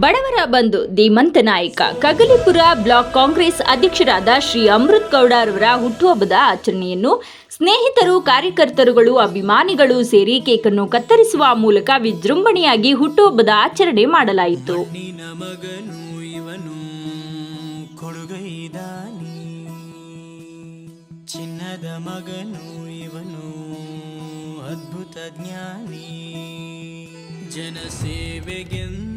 ಬಡವರ ಬಂಧು ಧೀಮಂತ ನಾಯಕ. ಕಗಲಿಪುರ ಬ್ಲಾಕ್ ಕಾಂಗ್ರೆಸ್ ಅಧ್ಯಕ್ಷರಾದ ಶ್ರೀ ಅಮೃತ್ ಗೌಡರವರ ಹುಟ್ಟುಹಬ್ಬದ ಆಚರಣೆಯನ್ನು ಸ್ನೇಹಿತರು, ಕಾರ್ಯಕರ್ತರುಗಳು, ಅಭಿಮಾನಿಗಳು ಸೇರಿ ಕೇಕನ್ನು ಕತ್ತರಿಸುವ ಮೂಲಕ ವಿಜೃಂಭಣೆಯಾಗಿ ಹುಟ್ಟುಹಬ್ಬದ ಆಚರಣೆ ಮಾಡಲಾಯಿತು. ಜನಸೇವೆಗೆಂದೇ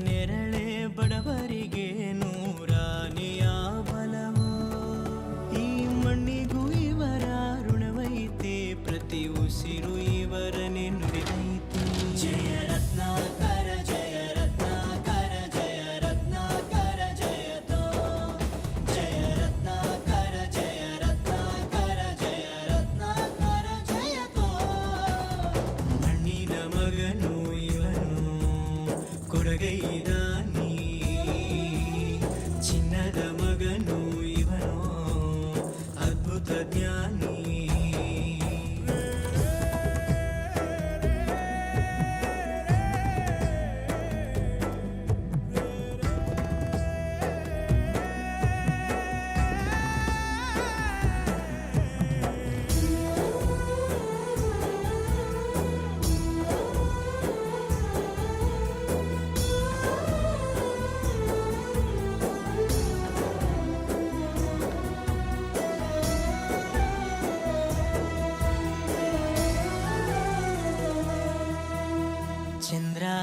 need it. فجينا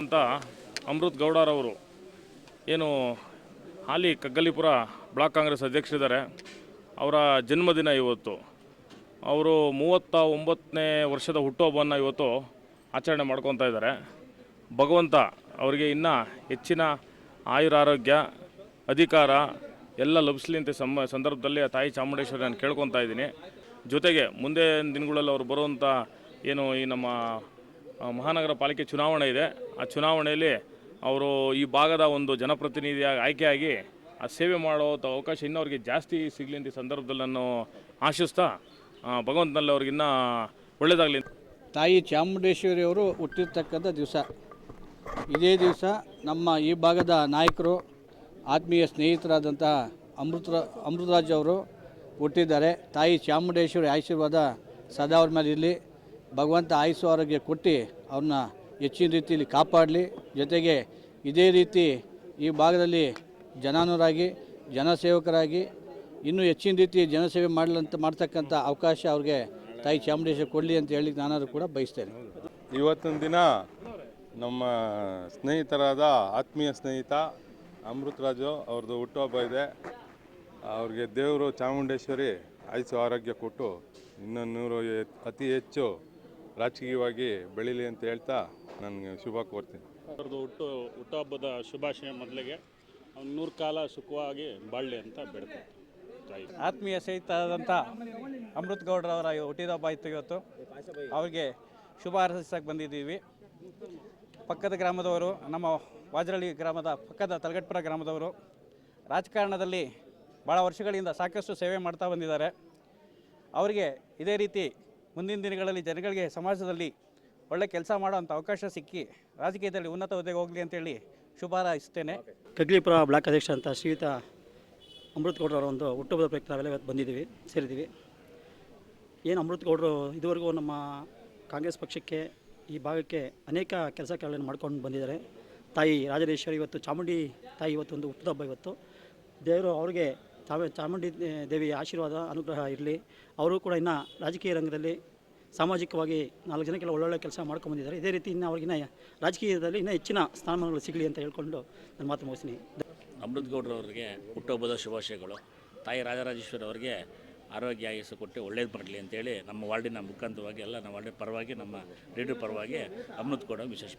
ಅಂತ ಅಮೃತ್ ಗೌಡರವರು ಏನು ಹಾಲಿ ಕಗ್ಗಲಿಪುರ ಬ್ಲಾಕ್ ಕಾಂಗ್ರೆಸ್ ಅಧ್ಯಕ್ಷರಿದ್ದಾರೆ. ಅವರ ಜನ್ಮದಿನ ಇವತ್ತು. ಅವರು ಮೂವತ್ತ ಒಂಬತ್ತನೇ ವರ್ಷದ ಹುಟ್ಟುಹಬ್ಬವನ್ನು ಇವತ್ತು ಆಚರಣೆ ಮಾಡ್ಕೊತಾ ಇದ್ದಾರೆ. ಭಗವಂತ ಅವರಿಗೆ ಇನ್ನೂ ಹೆಚ್ಚಿನ ಆಯುರಾರೋಗ್ಯ, ಅಧಿಕಾರ, ಎಲ್ಲ ಲಭಿಸಲಿ ಅಂತ ಸಮ ಸಂದರ್ಭದಲ್ಲಿ ಆ ತಾಯಿ ಚಾಮುಂಡೇಶ್ವರಿ ನಾನು ಕೇಳ್ಕೊತಾ ಇದ್ದೀನಿ. ಜೊತೆಗೆ ಮುಂದೆ ದಿನಗಳಲ್ಲಿ ಅವರು ಬರುವಂಥ ಏನು ಈ ನಮ್ಮ ಮಹಾನಗರ ಪಾಲಿಕೆ ಚುನಾವಣೆ ಇದೆ. ಆ ಚುನಾವಣೆಯಲ್ಲಿ ಅವರು ಈ ಭಾಗದ ಒಂದು ಜನಪ್ರತಿನಿಧಿಯಾಗಿ ಆಯ್ಕೆಯಾಗಿ ಆ ಸೇವೆ ಮಾಡೋ ಅವಕಾಶ ಇನ್ನೂ ಅವ್ರಿಗೆ ಜಾಸ್ತಿ ಸಿಗಲಿ ಅಂತ ಈ ಸಂದರ್ಭದಲ್ಲಿ ನಾನು ಆಶಿಸ್ತಾ ಭಗವಂತನಲ್ಲಿ ಅವ್ರಿಗೆ ಇನ್ನೂ ಒಳ್ಳೆಯದಾಗಲಿ ತಾಯಿ ಚಾಮುಂಡೇಶ್ವರಿ ಅವರು ಹುಟ್ಟಿರ್ತಕ್ಕಂಥ ದಿವಸ. ಇದೇ ದಿವಸ ನಮ್ಮ ಈ ಭಾಗದ ನಾಯಕರು, ಆತ್ಮೀಯ ಸ್ನೇಹಿತರಾದಂಥ ಅಮೃತ, ಅಮೃತರಾಜ್ ಅವರು ಹುಟ್ಟಿದ್ದಾರೆ. ತಾಯಿ ಚಾಮುಂಡೇಶ್ವರಿ ಆಶೀರ್ವಾದ ಸದಾ ಅವ್ರ ಮೇಲೆ ಇರಲಿ. ಭಗವಂತ ಆಯುಸ್ಸು ಆರೋಗ್ಯ ಕೊಟ್ಟು ಅವ್ರನ್ನ ಹೆಚ್ಚಿನ ರೀತಿಯಲ್ಲಿ ಕಾಪಾಡಲಿ. ಜೊತೆಗೆ ಇದೇ ರೀತಿ ಈ ಭಾಗದಲ್ಲಿ ಜನಾನುರಾಗಿ, ಜನಸೇವಕರಾಗಿ, ಇನ್ನೂ ಹೆಚ್ಚಿನ ರೀತಿ ಜನಸೇವೆ ಮಾಡಲಂತ, ಮಾಡ್ತಕ್ಕಂಥ ಅವಕಾಶ ಅವ್ರಿಗೆ ತಾಯಿ ಚಾಮುಂಡೇಶ್ವರಿ ಕೊಡಲಿ ಅಂತ ಹೇಳಿ ನಾನಾದರೂ ಕೂಡ ಬಯಸ್ತೇನೆ. ಇವತ್ತಿನ ದಿನ ನಮ್ಮ ಸ್ನೇಹಿತರಾದ ಆತ್ಮೀಯ ಸ್ನೇಹಿತ ಅಮೃತರಾಜು ಅವ್ರದ್ದು ಹುಟ್ಟುಹಬ್ಬ ಇದೆ. ಅವ್ರಿಗೆ ದೇವರು ಚಾಮುಂಡೇಶ್ವರಿ ಆಯುಸು ಆರೋಗ್ಯ ಕೊಟ್ಟು ಇನ್ನೂ ನೂರು ಅತಿ ಹೆಚ್ಚು ರಾಜಕೀಯವಾಗಿ ಬೆಳೀಲಿ ಅಂತ ಹೇಳ್ತಾ ನನಗೆ ಶುಭ ಕೋರ್ತೀನಿ. ಅವ್ರದ್ದು ಹುಟ್ಟು ಹುಟ್ಟುಹಬ್ಬದ ಶುಭಾಶಯ ಮೊದಲಿಗೆ. ಅವ್ನು ನೂರು ಕಾಲ ಸುಖವಾಗಿ ಬಾಳಲಿ ಅಂತ ಬೆಳ್ಕೊಳ್ತೀನಿ ಆತ್ಮೀಯ ಸ್ನೇಹಿತರಾದಂಥ ಅಮೃತ್ ಗೌಡ್ರವರ ಹುಟ್ಟಿದಹಬ್ಬ ಇತ್ತು ಇವತ್ತು. ಅವ್ರಿಗೆ ಶುಭ ಹಾರೈಸಕ್ಕೆ ಬಂದಿದ್ದೀವಿ. ಪಕ್ಕದ ಗ್ರಾಮದವರು ನಮ್ಮ ವಾಜರಳ್ಳಿ ಗ್ರಾಮದ ಪಕ್ಕದ ತಲಗಟ್ಪುರ ಗ್ರಾಮದವರು ರಾಜಕಾರಣದಲ್ಲಿ ಭಾಳ ವರ್ಷಗಳಿಂದ ಸಾಕಷ್ಟು ಸೇವೆ ಮಾಡ್ತಾ ಬಂದಿದ್ದಾರೆ. ಅವರಿಗೆ ಇದೇ ರೀತಿ ಮುಂದಿನ ದಿನಗಳಲ್ಲಿ ಜನಗಳಿಗೆ ಸಮಾಜದಲ್ಲಿ ಒಳ್ಳೆ ಕೆಲಸ ಮಾಡೋವಂಥ ಅವಕಾಶ ಸಿಕ್ಕಿ ರಾಜಕೀಯದಲ್ಲಿ ಉನ್ನತ ಹುದ್ದೆಗೆ ಹೋಗಲಿ ಅಂತೇಳಿ ಶುಭ ಹಾರೈಸ್ತೇನೆ ಕಗ್ಲಿಪುರ ಬ್ಲಾಕ್ ಅಧ್ಯಕ್ಷ ಅಂತ ಶ್ರೀಯುತ ಅಮೃತ್ ಗೌಡ್ರವರ ಒಂದು ಹುಟ್ಟುಹಬ್ಬದ ಪ್ರಯತ್ನ ನಾವೆಲ್ಲ ಇವತ್ತು ಬಂದಿದ್ದೀವಿ, ಸೇರಿದ್ದೀವಿ. ಏನು ಅಮೃತ್ ಗೌಡರು ಇದುವರೆಗೂ ನಮ್ಮ ಕಾಂಗ್ರೆಸ್ ಪಕ್ಷಕ್ಕೆ ಈ ಭಾಗಕ್ಕೆ ಅನೇಕ ಕೆಲಸ ಕಾರ್ಯಗಳನ್ನು ಮಾಡ್ಕೊಂಡು ಬಂದಿದ್ದಾರೆ. ತಾಯಿ ರಾಜರೇಶ್ವರಿ ಇವತ್ತು ಚಾಮುಂಡಿ ತಾಯಿ ಇವತ್ತು ಒಂದು ಹುಟ್ಟುಹಬ್ಬ ಇವತ್ತು. ದೇವರು ಅವ್ರಿಗೆ ಚಾಮ ಚಾಮುಂಡಿ ದೇವಿಯ ಆಶೀರ್ವಾದ, ಅನುಗ್ರಹ ಇರಲಿ. ಅವರು ಕೂಡ ಇನ್ನು ರಾಜಕೀಯ ರಂಗದಲ್ಲಿ ಸಾಮಾಜಿಕವಾಗಿ ನಾಲ್ಕು ಜನಕ್ಕೆಲ್ಲ ಒಳ್ಳೊಳ್ಳೆ ಕೆಲಸ ಮಾಡ್ಕೊಂಡು ಬಂದಿದ್ದಾರೆ. ಇದೇ ರೀತಿ ಇನ್ನು ಅವ್ರಿಗಿನ್ನ ರಾಜಕೀಯದಲ್ಲಿ ಇನ್ನೂ ಹೆಚ್ಚಿನ ಸ್ಥಾನಮಾನಗಳು ಸಿಗಲಿ ಅಂತ ಹೇಳ್ಕೊಂಡು ನಾನು ಮಾತು ಮುಗಿಸ್ತೀನಿ. ಅಮೃತ್ ಗೌಡ್ರವರಿಗೆ ಹುಟ್ಟುಹಬ್ಬದ ಶುಭಾಶಯಗಳು. ತಾಯಿ ರಾಜರಾಜೇಶ್ವರಿ ಅವರಿಗೆ ಆರೋಗ್ಯ ಆಯಸ್ಸು ಕೊಟ್ಟು ಒಳ್ಳೇದು ಮಾಡಲಿ ಅಂತೇಳಿ ನಮ್ಮ ವಾರ್ಡಿನ ಮುಖಾಂತರವಾಗಿ, ಎಲ್ಲ ನಮ್ಮ ವಾರ್ಡಿನ ಪರವಾಗಿ, ನಮ್ಮ ಲೀಡರ್ ಪರವಾಗಿ ಅಮೃತ್ ಗೌಡ ವಿಶೇಷ